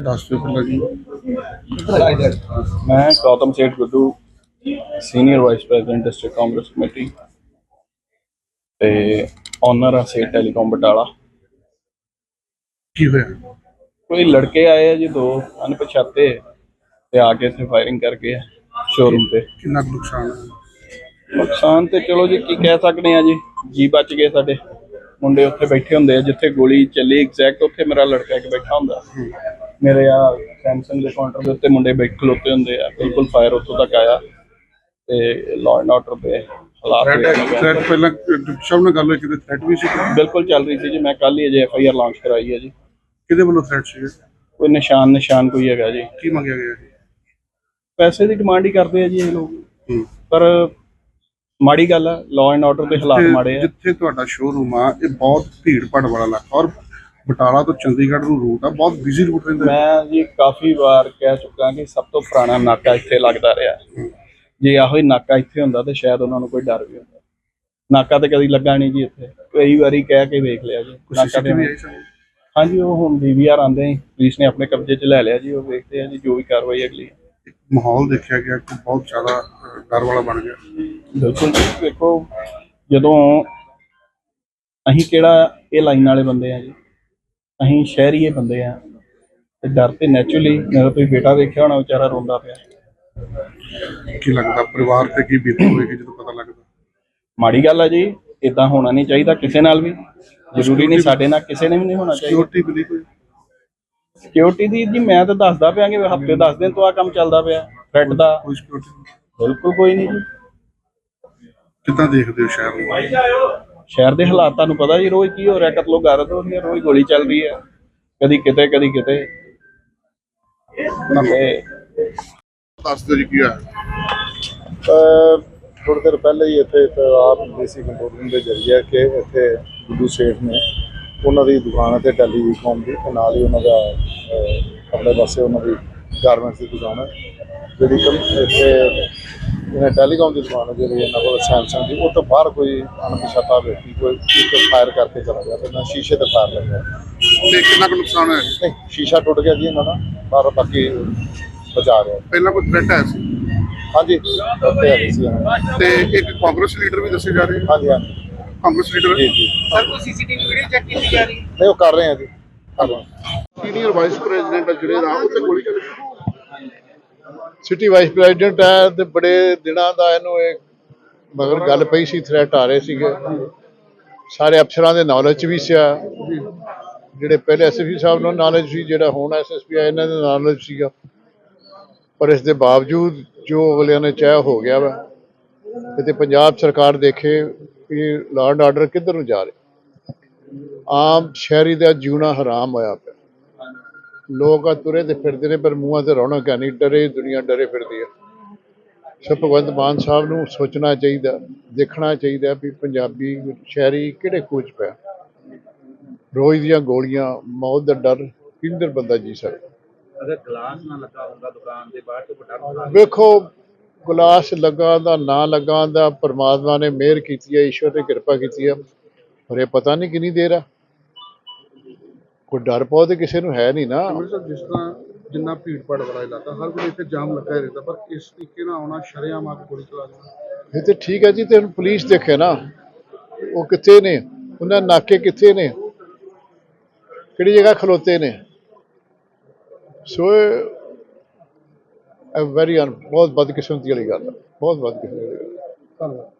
ਦੱਸ ਦਿਓ ਪਹਿਲਾਂ ਜੀ ਮੈਂ Gautam Seth Guddu senior vice president district Congress committee ਤੇ ਓਨਰ ਆ ਸੇਠ ਟੈਲੀਕਾਮ ਬਟਾਲਾ ਕੀ ਹੋਇਆ? ਕੋਈ ਲੜਕੇ ਆਏ ਆ ਜੀ ਦੋ ਅਣਪਛਾਤੇ ਤੇ ਆ ਕੇ ਇੱਥੇ ਫਾਇਰਿੰਗ ਕਰਕੇ ਸ਼ੋਰੂਮ ਤੇ। ਕਿੰਨਾ ਕੁ ਨੁਕਸਾਨ ਹੈ ਨੁਕਸਾਨ ਤੇ ਚਲੋ ਜੀ ਕੀ ਕਹਿ ਸਕਦੇ ਆ ਜੀ ਜੀ ਬਚ ਗਏ ਸਾਡੇ। ਮੁੰਡੇ ਉੱਥੇ ਬੈਠੇ ਹੁੰਦੇ ਆ ਜਿੱਥੇ ਗੋਲੀ ਚੱਲੀ ਐਗਜ਼ੈਕਟ ਉੱਥੇ ਮੇਰਾ ਲੜਕਾ ਇੱਕ ਬੈਠਾ ਹੁੰਦਾ। ਮੇਰੇ ਆ ਸੈਮਸੰਗ ਦੇ ਕਾਊਂਟਰ ਦੇ ਉੱਤੇ ਮੁੰਡੇ ਬੈਠ ਖਲੋਤੇ ਹੁੰਦੇ ਆ ਬਿਲਕੁਲ ਫਾਇਰ ਉੱਥੋਂ ਤੱਕ ਆਇਆ ਤੇ ਲਾਅ ਐਂਡ ਆਰਡਰ ਦੇ ਹਾਲਾਤ ਥ੍ਰੈਟ ਪਹਿਲਾਂ ਸਭ ਨਾਲ ਗੱਲ ਹੋਈ ਕਿਤੇ ਥ੍ਰੈਟ ਵੀ ਸੀ ਬਿਲਕੁਲ ਚੱਲ ਰਹੀ ਸੀ ਜੀ ਮੈਂ ਕੱਲ ਹੀ ਅਜੇ ਐਫ ਆਈ ਆਰ ਲਾਂਚ ਕਰਾਈ ਹੈ ਜੀ। ਕਿਹਦੇ ਵੱਲੋਂ ਥ੍ਰੈਟ ਸੀ? ਕੋਈ ਨਿਸ਼ਾਨ ਨਿਸ਼ਾਨ ਕੋਈ ਹੈਗਾ ਜੀ। ਕੀ ਮੰਗਿਆ ਗਿਆ ਜੀ? ਪੈਸੇ ਦੀ ਡਿਮਾਂਡ ਹੀ ਕਰਦੇ ਆ ਜੀ ਇਹ ਲੋਕ। ਪਰ ਮਾੜੀ ਗੱਲ ਆ ਲਾਅ ਐਂਡ ਆਰਡਰ ਦੇ ਹਾਲਾਤ ਮਾੜੇ ਆ। ਜਿੱਥੇ ਤੁਹਾਡਾ ਸ਼ੋਰੂਮ ਆ ਇਹ ਬਹੁਤ ਭੀੜ ਭਾੜ ਵਾਲਾ ਇਲਾਕਾ। ਔਰ ਬਟਾਲਾ ਤੋਂ ਚੰਡੀਗੜ੍ਹ ਨੂੰ ਰੂਟ ਆ ਬਹੁਤ ਬਿਜ਼ੀ ਰੂਟ ਰਹਿੰਦਾ। ਮੈਂ ਜੀ ਕਾਫੀ ਵਾਰ ਕਹਿ ਚੁੱਕਾ ਕਿ ਸਭ ਤੋਂ ਪੁਰਾਣਾ ਨਾਕਾ ਇੱਥੇ ਲੱਗਦਾ ਰਿਹਾ। ਜੇ ਇਹੋ ਹੀ ਨਾਕਾ ਇੱਥੇ ਹੁੰਦਾ ਤੇ ਸ਼ਾਇਦ ਉਹਨਾਂ ਨੂੰ ਕੋਈ ਡਰ ਵੀ ਹੁੰਦਾ। ਨਾਕਾ ਤੇ ਕਦੀ ਲੱਗਾ ਨਹੀਂ ਜੀ ਇੱਥੇ। ਕਈ ਵਾਰੀ ਕਹਿ ਕੇ ਵੇਖ ਲਿਆ ਜੀ ਨਾਕਾ ਤੇ ਹਾਂਜੀ ਉਹ ਹੁਣ ਡੀਵੀਆਰ ਆਂਦੇ ਪੁਲਿਸ ਨੇ ਆਪਣੇ ਕਬਜ਼ੇ 'ਚ ਲੈ ਲਿਆ ਜੀ ਉਹ ਵੇਖਦੇ ਆ ਜੀ ਜੋ ਵੀ ਕਾਰਵਾਈ ਅਗਲੀ ਮਾਹੌਲ ਦੇਖਿਆ ਗਿਆ ਕਿ ਬਹੁਤ ਜ਼ਿਆਦਾ ਡਰ ਵਾਲਾ ਬਣ ਗਿਆ। ਬਿਲਕੁਲ ਜੀ ਵੇਖੋ ਜਦੋਂ ਅਸੀਂ ਕਿਹੜਾ ਇਹ ਲਾਈਨ ਵਾਲੇ ਬੰਦੇ ਆ ਜੀ ਅਸੀਂ ਸ਼ਹਿਰੀਏ ਬੰਦੇ ਆ ਤੇ ਡਰ ਤੇ ਨੈਚੁਰਲੀ ਮੇਰਾ ਤੁਸੀਂ ਬੇਟਾ ਦੇਖਿਆ ਹੋਣਾ ਵਿਚਾਰਾ ਰੋਂਦਾ ਪਿਆ। ਕੀ ਲੱਗਦਾ ਪਰਿਵਾਰ ਤੇ ਕੀ ਬੀਤੀ ਹੋਏਗੀ ਜਦੋਂ ਪਤਾ ਲੱਗਦਾ? ਮਾੜੀ ਗੱਲ ਆ ਜੀ ਇਦਾਂ ਹੋਣਾ ਨਹੀਂ ਚਾਹੀਦਾ ਕਿਸੇ ਨਾਲ ਵੀ। ਜ਼ਰੂਰੀ ਨਹੀਂ ਸਾਡੇ ਨਾਲ ਕਿਸੇ ਨੇ ਵੀ ਨਹੀਂ ਹੋਣਾ ਚਾਹੀਦਾ। ਸਿਕਿਉਰਿਟੀ ਮਿਲੀ ਕੋਈ? ਸਿਕਿਉਰਿਟੀ ਦੀ ਜੀ ਮੈਂ ਤਾਂ ਦੱਸਦਾ ਪਿਆ ਕਿ ਹਫ਼ਤੇ 10 ਦਿਨ ਤੋਂ ਆ ਕੰਮ ਚੱਲਦਾ ਪਿਆ ਥ੍ਰੈਟ ਦਾ। ਕੋਈ ਸਿਕਿਉਰਿਟੀ ਬਿਲਕੁਲ ਕੋਈ ਨਹੀਂ ਜੀ। ਕਿੱਦਾਂ ਦੇਖਦੇ ਹੋ ਸ਼ਹਿਰ ਨੂੰ? ਸ਼ਹਿਰ ਦੇ ਹਾਲਾਤ ਤੁਹਾਨੂੰ ਪਤਾ ਜੀ ਰੋਜ਼ ਕੀ ਹੋ ਰਿਹਾ ਕਤਲੋ ਗਾਰਤ ਹੋ ਰਹੀ ਹੈ ਰੋਜ਼ ਗੋਲੀ ਚੱਲ ਰਹੀ ਹੈ ਕਦੀ ਕਿਤੇ ਕਦੀ ਕਿਤੇ। ਦੱਸ ਦਿਓ ਜੀ ਕੀ ਆ ਥੋੜੀ ਦੇਰ ਪਹਿਲੇ ਹੀ ਇੱਥੇ ਇੱਕ ਆਪ ਦੇਸੀ ਕੰਟਰੋਲ ਰੂਮ ਦੇ ਜਰੀਏ ਕਿ ਇੱਥੇ ਗੁੱਡੂ ਸੇਠ ਨੇ ਉਹਨਾਂ ਦੀ ਦੁਕਾਨ ਤੇ ਟੈਲੀਕਾਮ ਦੀ ਤੇ ਨਾਲ ਹੀ ਉਹਨਾਂ ਦਾ ਅਗਲੇ ਪਾਸੇ ਉਹਨਾਂ ਦੀ ਗਾਰਮੈਂਟਸ ਦੀ ਦੁਕਾਨ ਹੈ ਜਿਹੜੀ ਕਿ ਇੱਥੇ ਇਹਨਾਂ ਟੈਲੀਕਾਮ ਦੀ ਦੁਕਾਨ ਹੈ ਜਿਹੜੀ ਇਹਨਾਂ ਕੋਲ ਸੈਮਸੰਗ ਦੀ ਉਹ ਤੋਂ ਬਾਹਰ ਕੋਈ ਅਣਪਛਾਤਾ ਵਿਅਕਤੀ ਕੋਈ ਇੱਕ ਫਾਇਰ ਕਰਕੇ ਚਲਾ ਗਿਆ ਤੇ ਨਾ ਸ਼ੀਸ਼ੇ ਤੇ ਫਾਇਰ ਲੱਗਿਆ ਤੇ ਕਿੰਨਾ ਕੁ ਨੁਕਸਾਨ ਹੋਇਆ? ਨਹੀਂ ਸ਼ੀਸ਼ਾ ਟੁੱਟ ਗਿਆ ਜੀ ਇਹਨਾਂ ਦਾ ਪਰ ਬਾਕੀ ਬਚਾ ਗਿਆ ਪਹਿਲਾਂ ਕੋਈ ਥ੍ਰੈਟ ਆਇਆ ਸੀ? ਹਾਂਜੀ ਉੱਥੇ ਹੈਗੀ ਸੀ ਇਹਨਾਂ ਦੀ। ਤੇ ਇੱਕ ਕਾਂਗਰਸ ਲੀਡਰ ਵੀ ਦੱਸੇ ਜਾ ਰਹੇ ਆ। ਹਾਂਜੀ ਹਾਂਜੀ। ਕਾਂਗਰਸ ਲੀਡਰ? ਜੀ ਜੀ। ਸਰ ਕੋਈ ਸੀਸੀਟੀਵੀ ਵੀਡੀਓ ਚੈੱਕ ਕੀਤੀ ਜਾ ਰਹੀ? ਹੈ ਨਹੀਂ ਉਹ ਕਰ ਰਹੇ ਆ ਜੀ। ਕਰ ਰਹੇ ਹਾਂ ਸੀਨੀਅਰ ਵਾਈਸ ਪ੍ਰੈਜ਼ੀਡੈਂਟ ਜਿਹੜੇ ਦਾ ਉੱਤੇ ਗੋਲੀ ਚੱਲੀ। ਸਿਟੀ ਵਾਈਸ ਪ੍ਰੈਜ਼ੀਡੈਂਟ ਹੈ ਤੇ ਬੜੇ ਦਿਨਾਂ ਦਾ ਇਹਨੂੰ ਇਹ ਮਗਰ ਗੱਲ ਪਈ ਸੀ ਥ੍ਰੈਟ ਆ ਰਹੇ ਸੀਗੇ। ਸਾਰੇ ਅਫਸਰਾਂ ਦੇ ਨੌਲੇਜ ਵੀ ਸੀ ਜਿਹੜੇ ਪਹਿਲੇ ਐਸਐਸਪੀ ਸਾਹਿਬ ਨੂੰ ਨੌਲੇਜ ਸੀ, ਜਿਹੜਾ ਹੁਣ ਐਸਐਸਪੀ ਆ, ਇਹਨਾਂ ਦੇ ਨੌਲੇਜ ਸੀਗਾ। ਪਰ ਇਸ ਦੇ ਬਾਵਜੂਦ ਜੋ ਅਗਲਿਆਂ ਨੇ ਚਾਹਿਆ ਹੋ ਗਿਆ ਵਾ ਤੇ ਪੰਜਾਬ ਸਰਕਾਰ ਦੇਖੇ ਕਿ ਲਾਅ ਐਂਡ ਆਰਡਰ ਕਿੱਧਰ ਨੂੰ ਜਾ ਰਿਹਾ। ਆਮ ਸ਼ਹਿਰੀ ਦਾ ਜਿਉਣਾ ਹਰਾਮ ਹੋਇਆ ਪਿਆ। ਲੋਕ ਆ ਤੁਰੇ ਤੇ ਫਿਰਦੇ ਨੇ ਪਰ ਮੂੰਹਾਂ ਤੇ ਰੌਣਕ ਹੈ ਨਹੀਂ ਡਰੇ ਦੁਨੀਆ ਡਰੇ ਫਿਰਦੀ ਹੈ। ਸੋ ਭਗਵੰਤ ਮਾਨ ਸਾਹਿਬ ਨੂੰ ਸੋਚਣਾ ਚਾਹੀਦਾ ਦੇਖਣਾ ਚਾਹੀਦਾ ਵੀ ਪੰਜਾਬੀ ਸ਼ਹਿਰੀ ਕਿਹੜੇ ਕੋਚ ਪਿਆ। ਰੋਜ਼ ਦੀਆਂ ਗੋਲੀਆਂ ਮੌਤ ਦਾ ਡਰ ਕਿੰਦਰ ਬੰਦਾ ਜੀ ਸਕਦਾ ਅਗਰ ਗਲਾਸ ਨਾ ਲੱਗਾ ਹੁੰਦਾ ਦੁਕਾਨ ਦੇ ਬਾਹਰ ਤੋਂ ਵੱਡਾ ਵੇਖੋ ਗਲਾਸ ਲੱਗਾ ਦਾ ਨਾ ਲੱਗਾ ਦਾ ਪਰਮਾਤਮਾ ਨੇ ਮਿਹਰ ਕੀਤੀ ਹੈ ਈਸ਼ਵਰ ਨੇ ਕਿਰਪਾ ਕੀਤੀ ਹੈ। ਪਰ ਇਹ ਪਤਾ ਨਹੀਂ ਕਿੰਨੀ ਦੇਰ ਆ। ਕੋਈ ਡਰ ਪਾਉ ਤੇ ਕਿਸੇ ਨੂੰ ਹੈ ਨਹੀਂ ਨਾ। ਜਿਸ ਤਰ੍ਹਾਂ ਜਿੰਨਾ ਭੀੜ ਭਾੜ ਵਾਲਾ ਇਲਾਕਾ ਹਰ ਕੋਈ ਇੱਥੇ ਜਾਮ ਲੱਗਾ ਹੀ ਰਹਿੰਦਾ ਪਰ ਇਸ ਤਰੀਕੇ ਨਾਲ ਆਉਣਾ ਸ਼ਰੇਆਮ ਆ ਕੇ ਗੋਲੀ ਚਲਾ ਦੇਣਾ। ਇਹ ਤੇ ਠੀਕ ਹੈ ਜੀ ਤੇ ਹੁਣ ਪੁਲਿਸ ਦੇਖੇ ਨਾ ਉਹ ਕਿੱਥੇ ਨੇ ਉਹਨਾਂ ਨਾਕੇ ਕਿੱਥੇ ਨੇ ਕਿਹੜੀ ਜਗ੍ਹਾ ਖਲੋਤੇ ਨੇ। ਸੋ ਇਹ ਵੈਰੀ ਬਹੁਤ ਬਦਕਿਸਮਤੀ ਵਾਲੀ ਗੱਲ ਹੈ ਬਹੁਤ ਬਦਕਿਸਮਤੀ ਧੰਨਵਾਦ।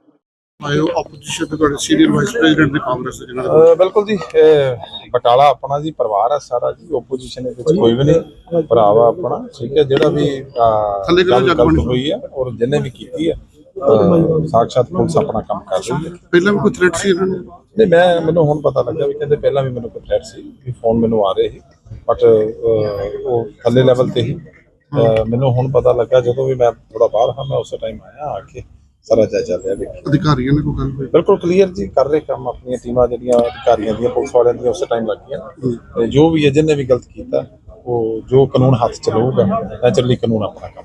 ਆਇਓ ਆਪੋਜੀਸ਼ਨ ਤੇ ਤੁਹਾਡੇ ਸੀਨੀਅਰ ਵਾਈਸ ਪ੍ਰੈਜ਼ੀਡੈਂਟ ਦੇ ਕਾਂਗਰਸ ਦੇ ਜਿਹਨਾਂ ਦਾ ਅਹ ਬਿਲਕੁਲ ਜੀ ਇਹ ਬਟਾਲਾ ਆਪਣਾ ਜੀ ਪਰਿਵਾਰ ਹੈ ਸਾਰਾ ਜੀ ਓਪੋਜੀਸ਼ਨ ਦੇ ਵਿੱਚ ਕੋਈ ਵੀ ਨਹੀਂ ਭਰਾਵਾ ਆਪਣਾ ਠੀਕ ਹੈ ਜਿਹੜਾ ਵੀ ਅਹ, ਥੱਲੇ ਕਿਹੜਾ ਗੱਲ ਜੱਗ ਗਲਤ ਬਣੀ? ਹੋਈ ਹੈ ਔਰ ਜਿਹਨੇ ਵੀ ਕੀਤੀ ਹੈ ਅਹ, ਸਾਕਸ਼ਾਤ ਪੁਲਿਸ ਆਪਣਾ ਕੰਮ ਕਰ ਰਹੀ ਹੈ। ਪਹਿਲਾਂ ਵੀ ਕੋਈ ਥ੍ਰੈਟ ਸੀ ਇਹਨਾਂ ਨੂੰ? ਨਹੀਂ ਮੈਂ ਮੈਨੂੰ ਹੁਣ ਪਤਾ ਲੱਗਾ ਵੀ ਕਹਿੰਦੇ ਪਹਿਲਾਂ ਵੀ ਮੈਨੂੰ ਕੋਈ ਥ੍ਰੈਟ ਸੀ ਕਿ ਫੋਨ ਮੈਨੂੰ ਆ ਰਹੇ ਸੀ ਬਟ ਉਹ ਥੱਲੇ ਲੈਵਲ ਤੇ ਹੀ ਅਹ, ਮੈਨੂੰ ਹੁਣ ਪਤਾ ਲੱਗਾ ਜਦੋਂ ਵੀ ਮੈਂ ਥੋੜਾ ਬਾਹਰ ਹਾਂ ਮੈਂ ਉਸੇ ਟਾਈਮ ਆਇਆ ਆ ਕੇ ਸਾਰਾ ਜਾਇਜ਼ਾ ਲਿਆ ਵੇਖਿਆ ਅਧਿਕਾਰੀਆਂ ਨੇ ਕੋਈ ਗੱਲ ਹੋਈ? ਬਿਲਕੁਲ ਕਲੀਅਰ ਜੀ ਕਰ ਰਹੇ ਕੰਮ ਆਪਣੀਆਂ ਟੀਮਾਂ ਜਿਹੜੀਆਂ ਅਧਿਕਾਰੀਆਂ ਦੀਆਂ ਪੁਲਿਸ ਵਾਲਿਆਂ ਦੀਆਂ ਉਸੇ ਟਾਈਮ ਲੱਗੀਆਂ। ਤੇ ਜੋ ਵੀ ਹੈ ਜਿਹਨੇ ਵੀ ਗਲਤ ਕੀਤਾ ਉਹ ਜੋ ਕਾਨੂੰਨ ਹੱਥ ਚ ਲਊਗਾ ਨੈਚੁਰਲੀ ਕਾਨੂੰਨ ਆਪਣਾ ਕੰਮ।